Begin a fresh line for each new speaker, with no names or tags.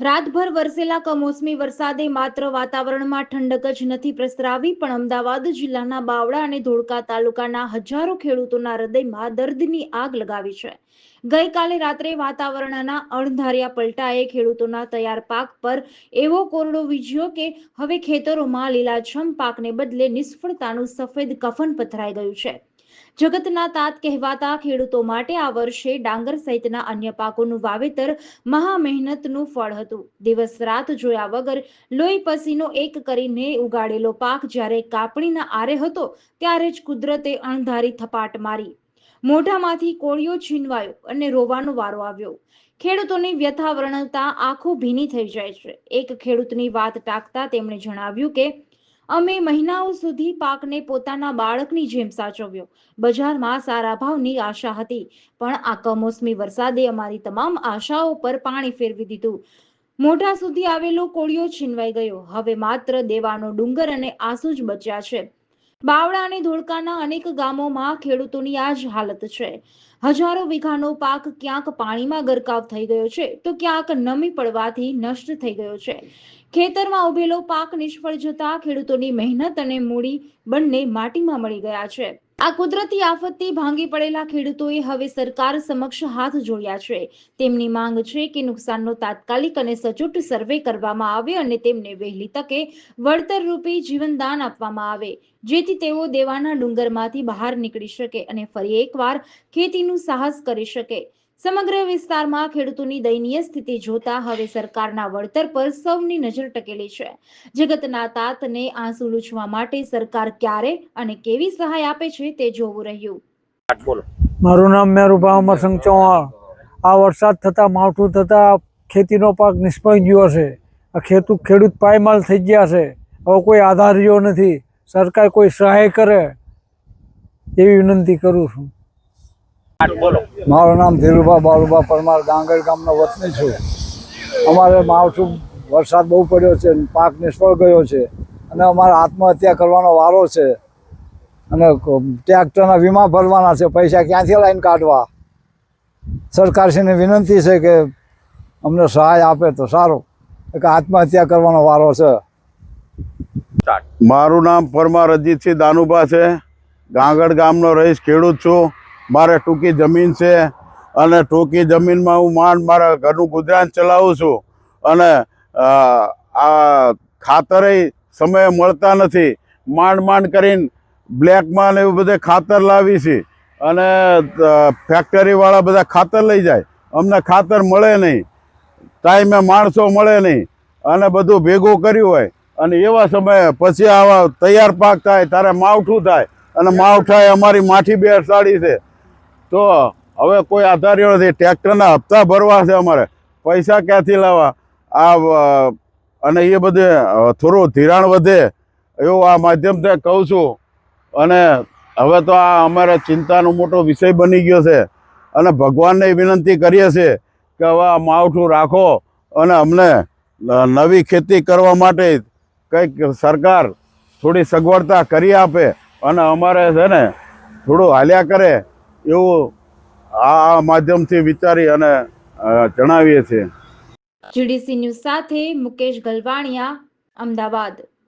રાતભર વરસેલા કમોસમી વરસાદે માત્ર વાતાવરણમાં ઠંડક જ નથી પ્રસરાવી, પણ અમદાવાદ જિલ્લાના બાવળા અને ધોળકા તાલુકાના હજારો ખેડૂતોના હૃદયમાં દર્દની આગ લગાવી છે. ગઈકાલે રાત્રે વાતાવરણના અણધાર્યા પલટાએ ખેડૂતોના તૈયાર પાક પર એવો કોરડો વીજ્યો કે હવે ખેતરોમાં લીલાછમ પાકને બદલે નિષ્ફળતાનું સફેદ કફન પથરાઈ ગયું છે. જગતના તાત કહેવાતા ખેડૂતો માટે આ વર્ષે ડાંગર સહિતના અન્ય પાકોનું વાવેતર મહા મહેનતનું ફળ હતું. દિવસ રાત જોયા વગર લોહી પસીનો એક કરીને ઉગાડેલો પાક જ્યારે કાપણીના આરે હતો ત્યારે જ કુદરતે અણધારી થપાટ મારી. મોઢામાંથી કોળિયો છીનવાયો અને રોવાનો વારો આવ્યો. ખેડૂતોની વ્યથા વર્ણવતા આંખો ભીની થઈ જાય છે. એક ખેડૂતની વાત ટાંકતા તેમણે જણાવ્યું કે અમે મહિનાઓ સુધી પાકને પોતાના બાળકની જેમ સાચવ્યો. બજારમાં સારા ભાવની આશા હતી, પણ આ કમોસમી વરસાદે અમારી તમામ આશાઓ પર પાણી ફેરવી દીધું. મોઢા સુધી આવેલો કોળિયો છીનવાઈ ગયો. હવે માત્ર દેવાનો ડુંગર અને આંસુ જ બચ્યા છે. બાવળા અને ધોળકાના અનેક ગામોમાં ખેડૂતોની આ જ હાલત છે. હજારો વીઘાનો પાક ક્યાંક પાણીમાં ગરકાવ થઈ ગયો છે, તો ક્યાંક નમી પડવાથી નષ્ટ થઈ ગયો છે. ખેતરમાં ઉભેલો પાક નિષ્ફળ જતા ખેડૂતોની મહેનત અને મૂડી બંને માટીમાં મળી ગયા છે. આ કુદરતી આફતથી ભાંગી પડેલા ખેડૂતોએ હવે સરકાર સમક્ષ હાથ જોડ્યા છે. તેમની માંગ છે કે નુકસાનનો તાત્કાલિક અને સચોટ સર્વે કરવામાં આવે અને તેમને વહેલી તકે વળતર રૂપી જીવનદાન આપવામાં આવે, જેથી તેઓ દેવાના ડુંગરમાંથી બહાર નીકળી શકે અને ફરી એકવાર ખેતીનું સાહસ કરી શકે. સમગ્ર વિસ્તારમાં ખેડૂતોની દયનીય સ્થિતિ જોતા હવે સરકારના વળતર પર સૌની નજર ટકેલી છે. જગતના તાતને આંસુ લૂછવા માટે સરકાર ક્યારે અને કેવી સહાય આપે છે તે જોવું રહ્યું.
મારું નામ મેરુભા અમરસંગ ચૌહાણ. આ વરસાદ થતાં માવઠું થતાં ખેતીનો પાક નિષ્ફળ ગયો છે. આ ખેતું ખેડૂત પાયમાલ થઈ ગયા છે. હવે કોઈ આધાર રહ્યો નથી. સરકાર કોઈ સહાય કરે એવી વિનંતી કરું છું.
બોલો.
મારું નામ ધીરુભા બારુભા પરમાર ગાંગર ગામનો વતની છું. અમારે માવઠું વરસાદ બહુ પડ્યો છે પાક નિષ્ફળ ગયો છે. અને અમારે આત્મહત્યા કરવાનો વારો છે. અને ટ્રેક્ટરના વીમા ભરવાના છે. પૈસા ક્યાંથી લાઈન કાઢવા? સરકારશ્રીને વિનંતી છે કે અમને સહાય આપે તો સારું. કે આત્મહત્યા કરવાનો વારો છે.
મારું નામ પરમાર અજીતસિંહ દાનુભા છે. ગાંગડ ગામનો રહીશ ખેડૂત છું. મારે ટૂંકી જમીન છે અને ટૂંકી જમીનમાં હું માંડ મારા ઘરનું ગુજરાન ચલાવું છું અને આ ખાતરેય સમયે મળતા નથી. માંડ માંડ કરીને બ્લેકમાં ને એવું બધે ખાતર લાવી છે અને ફેક્ટરીવાળા બધા ખાતર લઈ જાય. અમને ખાતર મળે નહીં. ટાઈમે માણસો મળે નહીં અને બધું ભેગું કર્યું હોય. અને એવા સમયે પછી આવા તૈયાર પાક થાય ત્યારે માવઠું થાય અને માવઠાએ અમારી માઠી બેસાડી છે. તો હવે કોઈ આધાર નથી. ટ્રેક્ટરના હપ્તા ભરવા છે અમારે. પૈસા ક્યાંથી લાવવા? આ અને એ બધે થોડું ધિરાણ વધે એવું આ માધ્યમથી કહું છું. અને હવે તો આ અમારે ચિંતાનો મોટો વિષય બની ગયો છે. અને ભગવાનને વિનંતી કરીએ છીએ કે હવે આ માવઠું રાખો અને અમને નવી ખેતી કરવા માટે કંઈક સરકાર થોડી સગવડતા કરી આપે અને અમારે છે ને થોડું હાલ્યા કરે. એવું આ માધ્યમથી વિચારી અને જણાવીએ છીએ.
જીડીસી ન્યૂઝ સાથે મુકેશ ગલવાણિયા અમદાવાદ.